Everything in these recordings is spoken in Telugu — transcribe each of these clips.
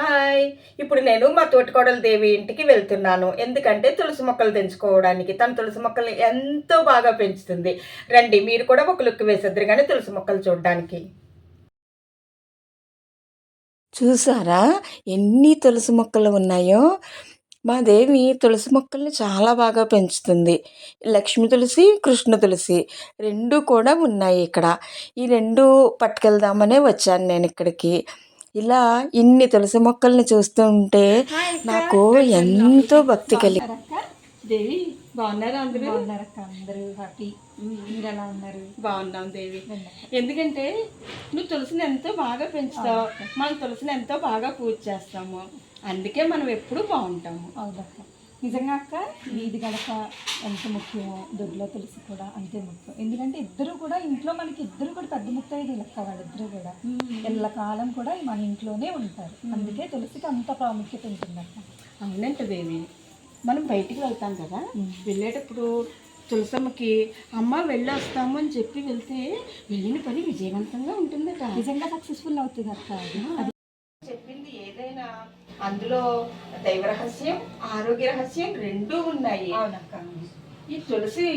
హాయ్. ఇప్పుడు నేను మా తోటికోడల దేవి ఇంటికి వెళ్తున్నాను. ఎందుకంటే తులసి మొక్కలు తెంచుకోవడానికి తన తులసి మొక్కల్ని ఎంతో బాగా పెంచుతుంది. రండి మీరు కూడా ఒక లుక్ వేసేద్దరు కానీ తులసి మొక్కలు చూడడానికి. చూసారా? ఎన్ని తులసి మొక్కలు ఉన్నాయో? మా దేవి తులసి మొక్కల్ని చాలా బాగా పెంచుతుంది. లక్ష్మి తులసి కృష్ణ తులసి రెండు కూడా ఉన్నాయి ఇక్కడ. ఈ రెండు పట్టుకెళ్దామనే వచ్చాను నేను ఇక్కడికి. ఇలా ఇన్ని తులసి మొక్కల్ని చూస్తుంటే నాకు ఎంతో భక్తి కలిగి దేవి బాగున్నారా అందరూ? బాగున్నారక్క అందరూ హ్యాపీ మీరు ఎలా ఉన్నారు? బాగున్నాం దేవి. ఎందుకంటే నువ్వు తులసిని ఎంతో బాగా పెంచుతావు. మనం తులసిని ఎంతో బాగా పూజ చేస్తాము. అందుకే మనం ఎప్పుడు బాగుంటాము. అవునక్క నిజంగా అక్క వీధి గడప ఎంత ముఖ్యమో దొడ్లో తులసి కూడా అంతే ముఖ్యం. ఎందుకంటే ఇద్దరు కూడా ఇంట్లో మనకి ఇద్దరు కూడా పెద్ద ముత్తైదు లెక్క వాళ్ళిద్దరు కూడా. ఎల్లకాలం కూడా మన ఇంట్లోనే ఉంటారు. అందుకే తులసికి అంత ప్రాముఖ్యత ఉంటుంది అక్క అవునంట దేవి. మనం బయటికి వెళ్తాం కదా? వెళ్ళేటప్పుడు తులసమ్మకి అమ్మ వెళ్ళి వస్తాము అని చెప్పి వెళ్తే వెళ్ళిన పని విజయవంతంగా ఉంటుందట. నిజంగా సక్సెస్ఫుల్ అవుతుంది అక్క అది అందులో దైవ రహస్యం ఆరోగ్య రహస్యం రెండూ ఉన్నాయి. అవునక్క. ఈ తులసి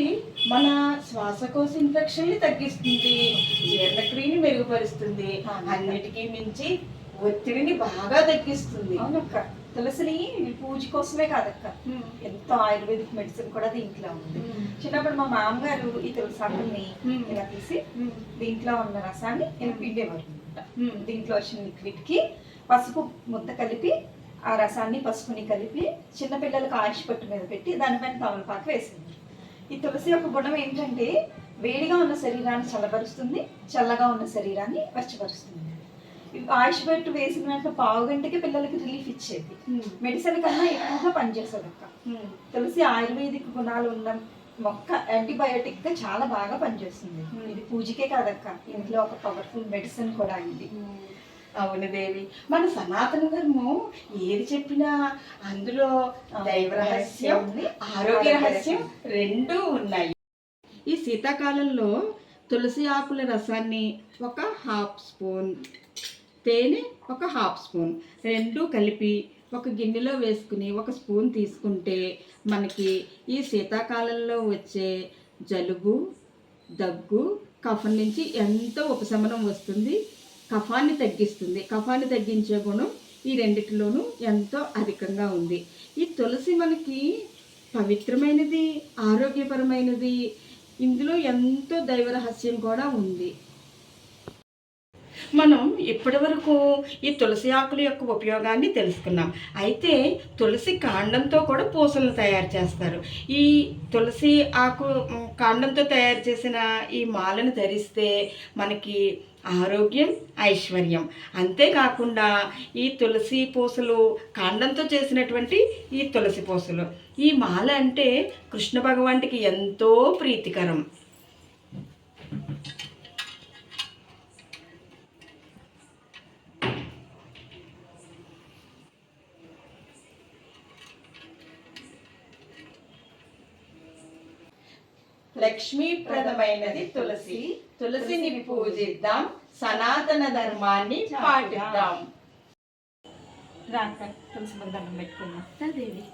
మన శ్వాసకోశ ఇన్ఫెక్షన్ని తగ్గిస్తుంది జీర్ణక్రియని మెరుగుపరుస్తుంది అన్నిటికీ మించి ఒత్తిడిని బాగా తగ్గిస్తుంది. అవునక్క. తులసిని పూజ కోసమే కాదక్క. ఎంతో ఆయుర్వేదిక్ మెడిసిన్ కూడా దీంట్లో ఉంది. చిన్నప్పుడు మా మామగారు ఈ తులసి ఆకుల్ని ఇలా తీసి దీంట్లో ఉన్న రసాన్ని ఇలా పిండేవారు దీంట్లో వచ్చిన లిక్విడ్కి పసుపు ముద్ద కలిపి ఆ రసాన్ని పసుపుని కలిపి చిన్నపిల్లలకు ఆయుష్ పట్టు మీద పెట్టి దానిపైన తమలపాకు వేసింది. ఈ తులసి యొక్క గుణం ఏంటంటే వేడిగా ఉన్న శరీరాన్ని చల్లబరుస్తుంది చల్లగా ఉన్న శరీరాన్ని వెచ్చబరుస్తుంది ఆయుష్ పెట్టు వేసిన వెంటనే పావు గంటకి పిల్లలకి రిలీఫ్ ఇచ్చేది. మెడిసిన్ కన్నా ఎక్కువగా పనిచేసేది అక్క. తులసి ఆయుర్వేదిక్ గుణాలు ఉన్న మొక్క యాంటీబయోటిక్గా చాలా బాగా పనిచేస్తుంది. ఇది పూజకే కాదక్క. ఇంట్లో ఒక పవర్ఫుల్ మెడిసిన్ కూడా ఇది అవును దేవి. మన సనాతన ధర్మం ఏది చెప్పినా అందులో దైవ రహస్యం ఆరోగ్య రహస్యం రెండూ ఉన్నాయి. ఈ శీతాకాలంలో తులసి ఆకుల రసాన్ని ఒక హాఫ్ స్పూన్ తేనె ఒక హాఫ్ స్పూన్ రెండు కలిపి ఒక గిన్నెలో వేసుకుని ఒక స్పూన్ తీసుకుంటే మనకి ఈ శీతాకాలంలో వచ్చే జలుబు దగ్గు కఫం నుంచి ఎంతో ఉపశమనం వస్తుంది. కఫాన్ని తగ్గిస్తుంది. కఫాన్ని తగ్గించే గుణం ఈ రెండిటిలోనూ ఎంతో అధికంగా ఉంది. ఈ తులసి మనకి పవిత్రమైనది ఆరోగ్యపరమైనది. ఇందులో ఎంతో దైవరహస్యం కూడా ఉంది. మనం ఇప్పటి వరకు ఈ తులసి ఆకుల యొక్క ఉపయోగాన్ని తెలుసుకున్నాం. అయితే తులసి కాండంతో కూడా పూసలను తయారు చేస్తారు. ఈ తులసి ఆకు కాండంతో తయారు చేసిన ఈ మాలను ధరిస్తే మనకి ఆరోగ్యం ఐశ్వర్యం. అంతేకాకుండా ఈ తులసి పూసలు కాండంతో చేసినటువంటి ఈ తులసి పూసలు. ఈ మాల అంటే కృష్ణ భగవానుడికి ఎంతో ప్రీతికరం. లక్ష్మీప్రదమైనది తులసి. తులసిని పూజిద్దాం సనాతన ధర్మాన్ని పాటిద్దాం. రాక తులసి దండం పెట్టుకున్నాం దేవి.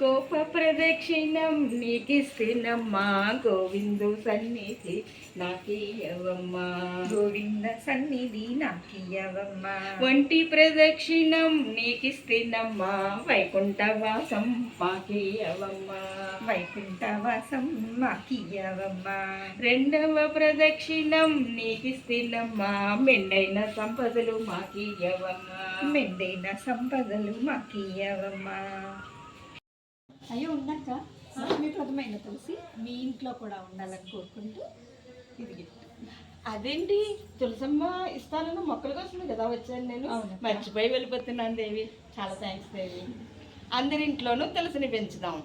గోప ప్రదక్షిణం నీకిస్తేనమ్మా గోవిందు సన్నిధి నాకీయవమ్మా గోవింద సన్నిధి నాకియవమ్మ ఒంటి ప్రదక్షిణం నీకిస్తేనమ్మా వైకుంఠవాసం మాకీయవమ్మా వైకుంఠవాసం మాకియవమ్మ రెండవ ప్రదక్షిణం నీకిస్తేనమ్మా మెండైన సంపదలు మాకీయవమ్మా మెండైన సంపదలు మాకియవమ్మ అయ్యో ఉన్నాక లక్ష్మీప్రదమైన తులసి? మీ ఇంట్లో కూడా ఉండాలని కోరుకుంటూ ఇది gift. అదేంటి? తులసమ్మ ఇస్తానన్న మొక్కల కోసమే కదా వచ్చాను నేను. మర్చిపోయి వెళ్ళిపోతున్నాను దేవి. చాలా థ్యాంక్స్ దేవి. అందరింట్లోనూ తులసిని పెంచుదాం.